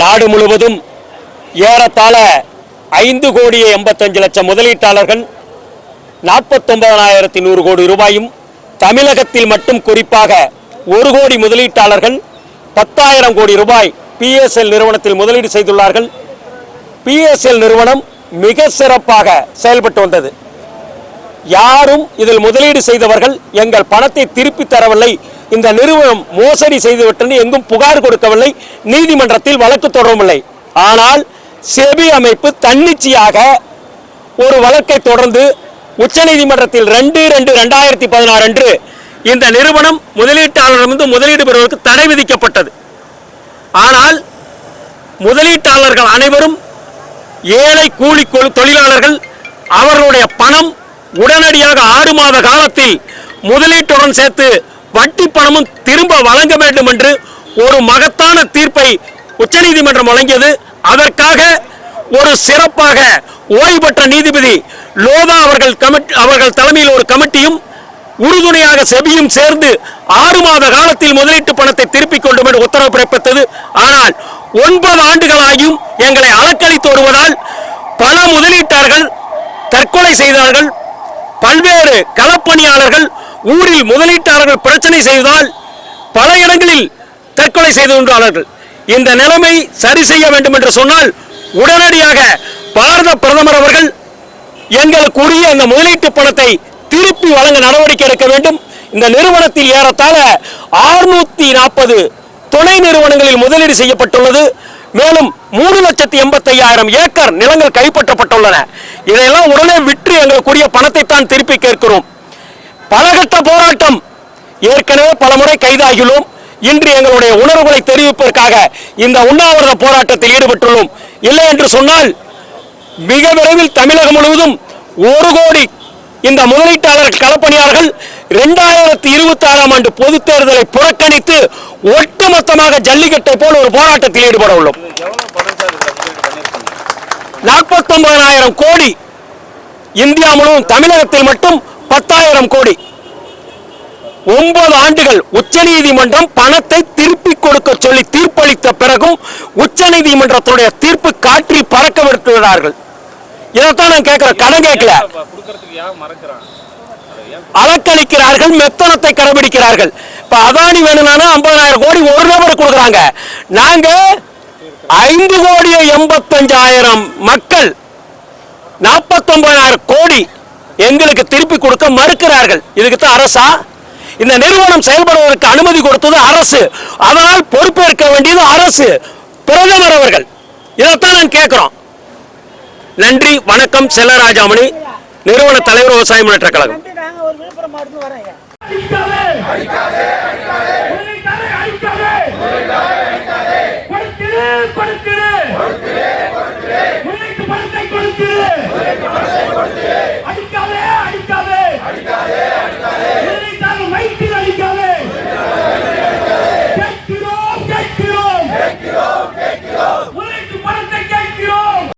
நாடு முழுவதும் ஏறத்தாழ ஐந்து கோடியே எண்பத்தஞ்சு லட்சம் முதலீட்டாளர்கள் நாற்பத்தொன்பதனாயிரத்தி நூறு கோடி ரூபாயும் தமிழகத்தில் மட்டும் குறிப்பாக ஒரு கோடி முதலீட்டாளர்கள் பத்தாயிரம் கோடி ரூபாய் பிஎஸ்எல் நிறுவனத்தில் முதலீடு செய்துள்ளார்கள். பிஎஸ்எல் நிறுவனம் மிக சிறப்பாக செயல்பட்டு வந்தது. யாரும் இதில் முதலீடு செய்தவர்கள் எங்கள் பணத்தை திருப்பி தரவில்லை. இந்த நிறுவனம் மோசடி செய்துவிட்டது எங்கும் புகார் கொடுக்கவில்லை. நீதிமன்றத்தில் வழக்கு தொடரவில்லை. ஆனால் செபி அமைப்பு தன்னிச்சையாக ஒரு வழக்கை தொடர்ந்து உச்சநீதிமன்றத்தில் ரெண்டு ரெண்டு ரெண்டாயிரத்தி பதினாறு அன்று இந்த நிறுவனம் முதலீட்டாளரிடமிருந்து முதலீடு பெறுவதற்கு தடை விதிக்கப்பட்டது. ஆனால் முதலீட்டாளர்கள் அனைவரும் ஏழை கூலி தொழிலாளர்கள் அவர்களுடைய பணம் உடனடியாக ஆறு மாத காலத்தில் முதலீட்டுடன் சேர்த்து வட்டி பணமும் திரும்ப வழங்க வேண்டும் என்று ஒரு மகத்தான தீர்ப்பை உச்சநீதிமன்றம் வழங்கியது. அதற்காக ஒரு சிறப்பாக ஓய்வு பெற்ற நீதிபதி லோதா அவர்கள் கமிட் அவர்கள் தலைமையில் ஒரு கமிட்டியும் உறுதுணையாக செபியும் சேர்ந்து ஆறு மாத காலத்தில் முதலீட்டு பணத்தை திருப்பிக் கொண்டும் என்று உத்தரவு பிறப்பித்தது. ஆனால் ஒன்பது ஆண்டுகளாகியும் எங்களை அலக்களித்து வருவதால் பல முதலீட்டாளர்கள் தற்கொலை செய்தார்கள். பல்வேறு களப்பணியாளர்கள் ஊரில் முதலீட்டாளர்கள் பிரச்சனை செய்ததால் பல இடங்களில் தற்கொலை செய்து கொண்டார்கள். இந்த நிலைமை சரி செய்ய வேண்டும் என்று சொன்னால் உடனடியாக பாரத பிரதமர் அவர்கள் எங்களுக்கு உரிய அந்த முதலீட்டு பணத்தை திருப்பி வழங்க நடவடிக்கை எடுக்க வேண்டும். இந்த நிறுவனத்தில் ஏறத்தாழ 640 நாற்பது துணை நிறுவனங்களில் முதலீடு செய்யப்பட்டுள்ளது. மேலும் மூணு லட்சத்தி எண்பத்தையாயிரம் ஏக்கர் நிலங்கள் கைப்பற்றப்பட்டுள்ளன. இதையெல்லாம் உடனே விற்று எங்களுக்குரிய பணத்தை தான் திருப்பி கேட்கிறோம். பலகட்ட போராட்டம். ஏற்கனவே பலமுறை கைதாகியுள்ளோம். இன்று எங்களுடைய உணர்வுகளை தெரிவிப்பதற்காக இந்த உண்ணாவிரத போராட்டத்தில் ஈடுபட்டுள்ளோம். இல்லை என்று சொன்னால் மிக விரைவில் தமிழகம் முழுவதும் ஒரு கோடி இந்த முதலீட்டாளர் களப்பணியாளர்கள் இரண்டாயிரத்தி இருபத்தி ஆறாம் ஆண்டு பொதுத் தேர்தலை புறக்கணித்து ஒட்டுமொத்தமாக ஜல்லிக்கட்டை போல் ஒரு போராட்டத்தில் ஈடுபட உள்ளோம். நாற்பத்தொன்பதாயிரம் கோடி இந்தியா முழுவதும் தமிழகத்தில் மட்டும் பத்தாயிரம் கோடி. ஒன்பது ஆண்டுகள் உச்சநீதிமன்றம் பணத்தை திருப்பி கொடுக்க சொல்லி தீர்ப்பளித்த பிறகும் உச்சநீதிமன்றத்துடைய தீர்ப்பு காற்றில் பறக்க விடுக்கிறார்கள் இதைத்தான் நான் கேட்கிறேன். கடன் கேட்கல. அலக்களிக்கிறார்கள் மெத்தனத்தை கடைபிடிக்கிறார்கள். இப்ப அதானி வேணும்னா ஐம்பதாயிரம் கோடி ஒரு நபர் கொடுக்குறாங்க. நாங்க ஐந்து கோடியே எண்பத்தஞ்சாயிரம் மக்கள் நாற்பத்தொன்பதாயிரம் கோடி எங்களுக்கு திருப்பி கொடுக்க மறுக்கிறார்கள். இதுக்கு தான் அரசா? இந்த நிறுவனம் செயல்படுவதற்கு அனுமதி கொடுத்தது அரசு. அதனால் பொறுப்பேற்க வேண்டியது அரசு. பிரதமர் அவர்கள். இதைத்தான் நான் கேட்கிறோம். நன்றி வணக்கம் செல்லராஜாமணி நிறுவன தலைவர் விவசாய முன்னேற்ற கழகம். கொடுக்கிறேன்